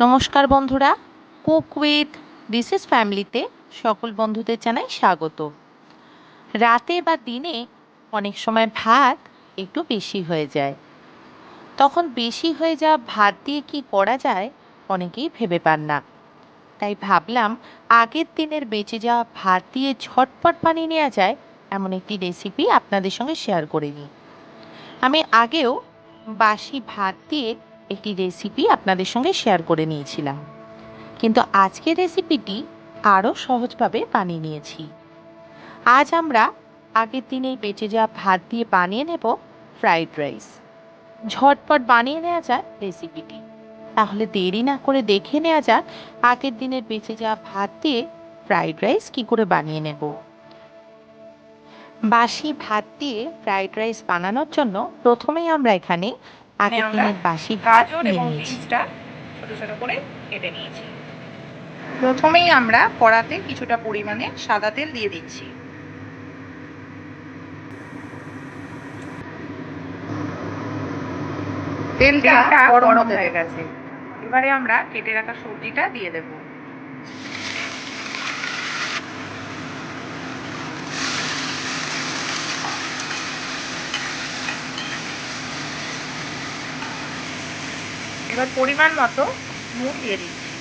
নমস্কার বন্ধুরা, cook with ডিসিস ফ্যামিলিতে সকল বন্ধুদের জানাই স্বাগত। রাতে বা দিনে অনেক সময় ভাত একটু বেশি হয়ে যায়। তখন বেশি হয়ে যাওয়া ভাত দিয়ে কি করা যায় অনেকেই ভেবে পান না। তাই ভাবলাম আগের দিনের বেঁচে যাওয়া ভাত দিয়ে ঝটপট বানিয়ে নেওয়া যায় এমন একটি রেসিপি আপনাদের সঙ্গে শেয়ার করে নিই। আমি আগেও বাসি ভাত দিয়ে একটি রেসিপি আপনাদের সঙ্গে শেয়ার করে নিয়েছিলাম। কিন্তু আজকের রেসিপিটি আরও সহজভাবে বানিয়ে নিয়েছি। আজ আমরা আগের দিনেই বেঁচে যাওয়া ভাত দিয়ে বানিয়ে নেব ফ্রাইড রাইস ঝটপট বানিয়ে নেওয়া যায় রেসিপিটি তাহলে দেরি না করে দেখে নেওয়া যাক আগের দিনের বেঁচে যাওয়া ভাত দিয়ে ফ্রাইড রাইস কি করে বানিয়ে নেব। বাসি ভাত দিয়ে ফ্রাইড রাইস বানানোর জন্য প্রথমেই আমরা এখানে আমরা দিনের বাসি ভাত গাজর এবং বিনসটা ছোট ছোট করে কেটে নিয়েছি। প্রথমেই আমরা কড়াতে কিছুটা পরিমাণে সাদা তেল দিয়ে দিচ্ছি। তেলটা গরম হয়ে গেছে। এবারে আমরা কেটে রাখা সবজিটা দিয়ে দেব। এবার পরিমাণ মতো নুন দিয়ে দিচ্ছি।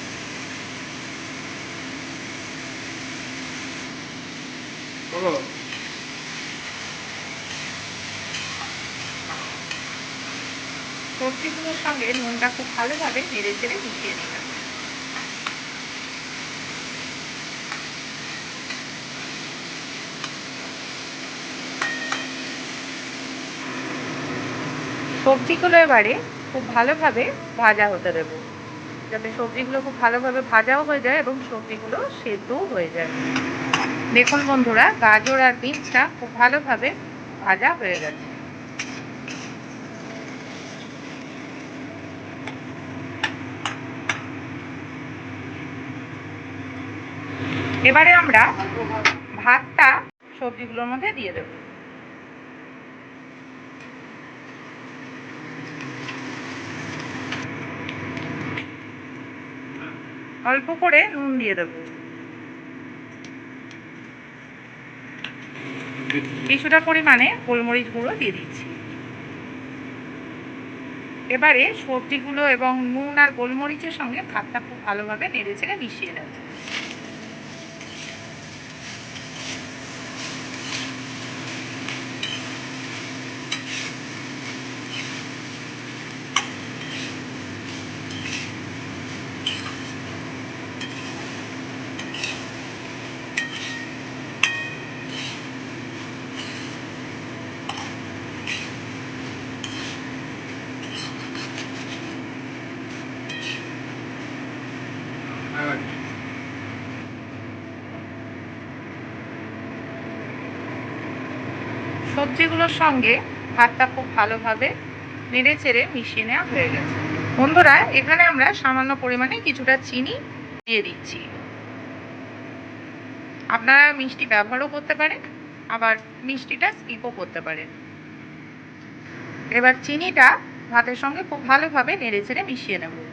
সবজিগুলোর সঙ্গে নুনটা খুব ভালোভাবে নেড়ে চেড়ে মিশিয়ে নিলাম। সবজিগুলো এবারে খুব ভালোভাবে ভাজা হতে দেবো। যাতে সবজিগুলো খুব ভালোভাবে ভাজাও হয়ে যায় এবং সবজিগুলো সেদ্ধও হয়ে যায়। দেখুন বন্ধুরা, গাজর আর বিনসটা খুব ভালোভাবে ভাজা হয়ে গেছে। এবারে আমরা ভাতটা সবজিগুলোর মধ্যে দিয়ে দেবো। অল্প করে নুন দিয়ে দেবো। কিছুটা পরিমাণে গোলমরিচ গুঁড়ো দিয়ে দিচ্ছি। এবারে সবজিগুলো এবং নুন আর গোলমরিচের সঙ্গে ভাতটা খুব ভালোভাবে নেড়ে চেড়ে মিশিয়ে দেবো সবজিগুলোর সঙ্গে ভাতটা খুব ভালোভাবে নেড়ে চেড়ে মিশিয়ে নেওয়া হয়ে গেছে। বন্ধুরা, এখানে আমরা সামান্য পরিমাণে কিছুটা চিনি দিয়ে দিচ্ছি। আপনারা মিষ্টি ব্যবহারও করতে পারেন, আবার মিষ্টিটা স্কিপও করতে পারেন। এবার চিনিটা ভাতের সঙ্গে খুব ভালোভাবে নেড়ে চেড়ে মিশিয়ে নেব।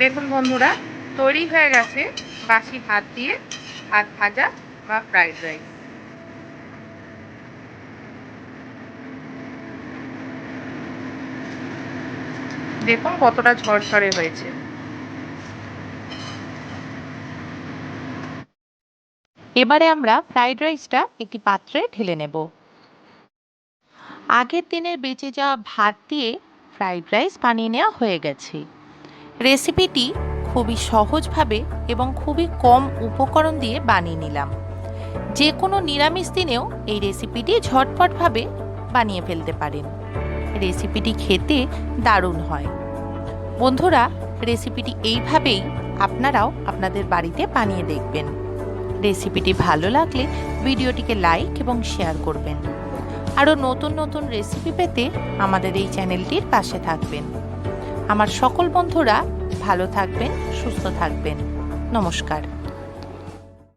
দেখুন বন্ধুরা, তৈরি হয়ে গেছে বাসি ভাত দিয়ে ভাত ভাজা বা ফ্রাইড রাইস দেখুন কতটা ঝরঝরে হয়েছে। এবারে আমরা ফ্রাইড রাইসটা একটি পাত্রে ঢেলে নেব। আগের দিনের বেঁচে যাওয়া ভাত দিয়ে ফ্রাইড রাইস বানিয়ে নেওয়া হয়ে গেছে। রেসিপিটি খুবই সহজভাবে এবং খুবই কম উপকরণ দিয়ে বানিয়ে নিলাম। যে কোনো নিরামিষ দিনেও এই রেসিপিটি ঝটপটভাবে বানিয়ে ফেলতে পারেন। রেসিপিটি খেতে দারুণ হয়। বন্ধুরা, রেসিপিটি এইভাবেই আপনারাও আপনাদের বাড়িতে বানিয়ে দেখবেন। রেসিপিটি ভালো লাগলে ভিডিওটিকে লাইক এবং শেয়ার করবেন। আরও নতুন নতুন রেসিপি পেতে আমাদের এই চ্যানেলটির পাশে থাকবেন। আমার সকল বন্ধুরা ভালো থাকবেন সুস্থ থাকবেন। নমস্কার।